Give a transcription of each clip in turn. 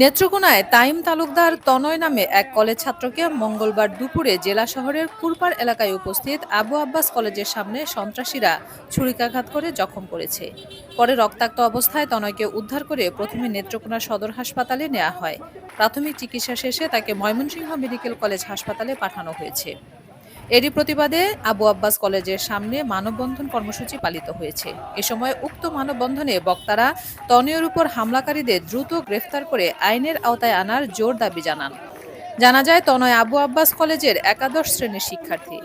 নেত্রকোনায় তাইম তালুকদার তনয় নামে এক কলেজ ছাত্রকে মঙ্গলবার দুপুরে জেলা শহরের কুরপার এলাকায় উপস্থিত আবু আব্বাস কলেজের সামনে সন্ত্রাসীরা ছুরিকাঘাত করে জখম করেছে। পরে রক্তাক্ত অবস্থায় তনয়কে উদ্ধার করে প্রথমে নেত্রকোনা সদর হাসপাতালে নেওয়া হয়। প্রাথমিক চিকিৎসা শেষে তাকে ময়মনসিংহ মেডিকেল কলেজ হাসপাতালে পাঠানো হয়েছে। এরই প্রতিবাদে আবু আব্বাস কলেজের সামনে মানববন্ধন কর্মসূচি পালিত হয়েছে। এ সময় উক্ত মানববন্ধনে বক্তারা তনয়ের উপর হামলাকারীদের দ্রুত গ্রেফতার করে আইনের আওতায় আনার জোর দাবি জানান। জানা যায়, তনয় আবু আব্বাস কলেজের একাদশ শ্রেণির শিক্ষার্থী।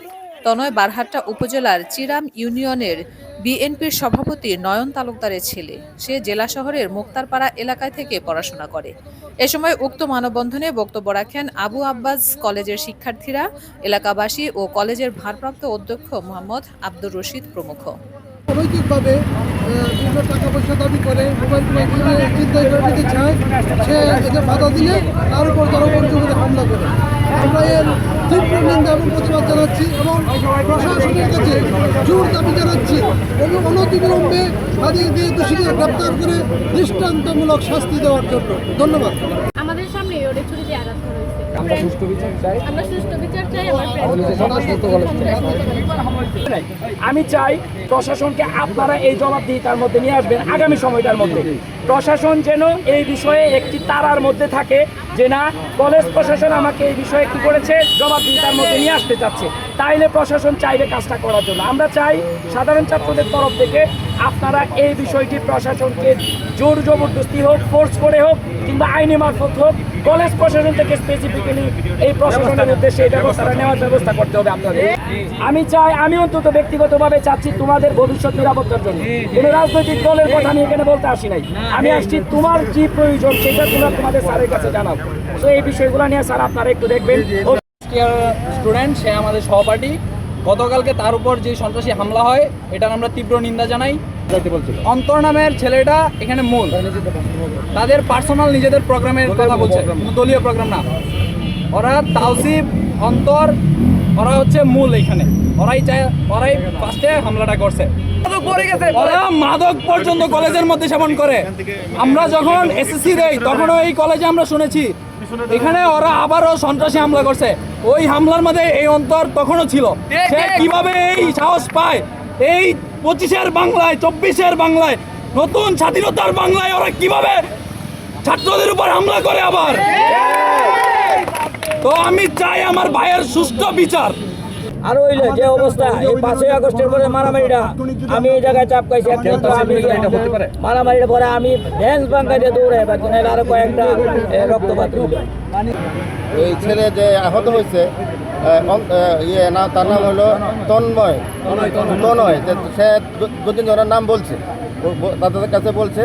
তনয় বারহাট্টা উপজেলার চিরাম ইউনিয়নের বিএনপির সভাপতি নয়ন তালুকদারের ছেলে। সে জেলা শহরের মুক্তারপাড়া এলাকায় থেকে পড়াশোনা করে। এ সময় উক্ত মানববন্ধনে বক্তব্য রাখেন আবু আব্বাস কলেজের শিক্ষার্থীরা, এলাকাবাসী ও কলেজের ভারপ্রাপ্ত অধ্যক্ষ মোহাম্মদ আব্দুর রশিদ প্রমুখ। অনৈতিকভাবে টাকা পয়সা দাবি করে মোবাইল চায় সে বাধা দিলে তার উপর তারা হামলা করে। আমরা এর তীব্র নিন্দা এবং প্রতিবাদ জানাচ্ছি এবং প্রশাসনের কাছে জোর দাবি জানাচ্ছি। এবং অনতিবিলম্বে তাদেরকে দোষীদের গ্রেপ্তার করে দৃষ্টান্তমূলক শাস্তি দেওয়ার জন্য। ধন্যবাদ। আমাদের সামনে ওটা ছুরি দিয়ে আঘাত করা হয়েছে। আমরা সুষ্ঠু বিচার চাই। আমরা সুষ্ঠু বিচার চাই আমার আমাদের যে সন্ত্রাসমুক্ত কলেজ চাই। নাই। আমি চাই প্রশাসনকে আপনারা এই জবাব দিয়ে তার মধ্যে নিয়ে আসবেন আগামী সময়টার মধ্যে। প্রশাসন যেন এই বিষয়ে একটি তারার মধ্যে থাকে। যে না কলেজ প্রশাসন আমাকে এই বিষয়ে কি করেছে? জবাবদিহিতার মধ্যে নিয়ে আসতে চাচ্ছে। তাইলে প্রশাসন চাইবে কাজটা করার জন্য। আমরা চাই সাধারণ ছাত্রদের তরফ থেকে আপনারা এই বিষয়টি প্রশাসনকে জোর জবরদস্তি হোক ফোর্স করে হোক কিংবা আইনি মারফত হোক কলেজ প্রশাসন থেকে স্পেসিফিক্যালি এই প্রশাসনের উদ্দেশ্যে এই ব্যবস্থাটা নেওয়ার ব্যবস্থা করতে হবে আপনাদের। আমি চাই আমি অন্তত ব্যক্তিগতভাবে চাচ্ছি তোমাদের ভবিষ্যৎ নিরাপত্তার জন্য। কোনো রাজনৈতিক দলের কথা আমি এখানে বলতে আসি নাই। আমি আসছি তোমার কি প্রয়োজন সেটা তোমরা তোমাদের স্যারের কাছে জানাও। তো এই বিষয়গুলো নিয়ে স্যার আপনারা একটু দেখবেন। স্টুডেন্ট সে আমাদের সহপাঠী। গতকালকে তার উপর যে সন্ত্রাসী হামলা হয় এটার আমরা তীব্র নিন্দা জানাই। অন্তর নামের ছেলেটা এখানে মূল। তাদের পার্সোনাল নিজেদের প্রোগ্রামের কথা বলছে। দলীয় প্রোগ্রাম না। ওরা তাওসিফ অন্তর ওরা হচ্ছে মূল এখানে। ওরাই চায় ওরাই ফার্স্টে হামলাটা করছে। ওরা মাদক পর্যন্ত কলেজের মধ্যে সেবন করে। আমরা যখন এসএসসি দেই তখনও এই কলেজে আমরা শুনেছি। এখানে ওরা আবারও সন্ত্রাসী হামলা করছে। ওই হামলার মধ্যে এই অন্তর তখনও ছিল। সে কীভাবে এই সাহস পায়? এই পঁচিশের বাংলায় চব্বিশের বাংলায় নতুন স্বাধীনতার বাংলায় ওরা কীভাবে ছাত্রদের উপর হামলা করে আবার? তো আমি চাই আমার ভাইয়ের সুষ্ঠু বিচার। আর ওই যে অবস্থা এই পাঁচই আগস্টের পরে মারামারিটা আমি এই জায়গায় চাপ খাইছি একমাত্র মারামারির পরে আমি ড্যান্স বাঙ্কা দিয়ে দৌড়ে না আরও কয়েকটা রক্তপাত এই ছেলে যে আহত হয়েছে ইয়ে না তার নাম হলো তন্ময়। তনয় সে দু- দু তিনজনের নাম বলছে। তাদের কাছে বলছে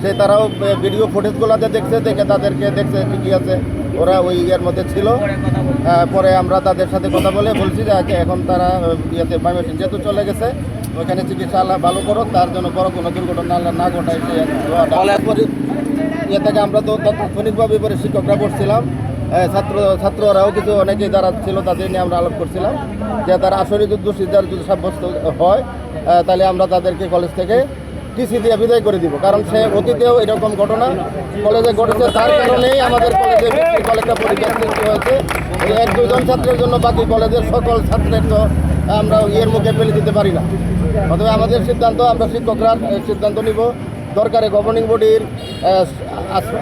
সে তারাও ভিডিও ফুটেজগুলোতে দেখছে দেখে তাদেরকে দেখছে ঠিকই আছে। ওরা ওই ইয়ের মধ্যে ছিল। আহ, পরে আমরা তাদের সাথে কথা বলে বলছি যে আগে এখন তারা ইয়েতে বায়োমেট্রিক যেহেতু চলে গেছে ওইখানে চিকিৎসা আল্লাহ ভালো করো তার জন্য বড় কোনো দুর্ঘটনা আল্লাহ না ঘটায় সে ইয়ে থেকে আমরা তো তাৎক্ষণিকভাবে পরে শিক্ষকরা পড়ছিলাম ছাত্র ছাত্ররাও কিছু অনেকে যারা ছিল তাদের নিয়ে আমরা আলাপ করছিলাম। যে তারা আসলে যদি দোষী যারা যদি সাব্যস্ত হয় তাহলে আমরা তাদেরকে কলেজ থেকে টিসি দিয়ে বিদায় করে দিব কারণ সে অতীতেও এরকম ঘটনা কলেজে ঘটেছে। তার কারণেই আমাদের কলেজে কলেজটা পরীক্ষার সৃষ্টি হয়েছে। এই এক দুজন ছাত্রের জন্য বাকি কলেজের সকল ছাত্রের তো আমরা ইয়ের মুখে ফেলে দিতে পারি না। অথবা আমাদের সিদ্ধান্ত আমরা শিক্ষকরা সিদ্ধান্ত নিব। দরকারে গভর্নিং বডির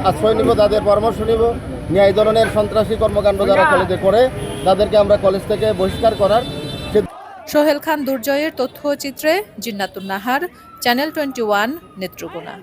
আশ্রয় নিব তাদের পরামর্শ নিব। নিয়ে এই ধরনের সন্ত্রাসী কর্মকাণ্ড যারা কলেজে করে তাদেরকে আমরা কলেজ থেকে বহিষ্কার করার সোহেল খান দুর্জয়ের তথ্যচিত্রে Jinnatun Nahar channel twenty one Netrokona.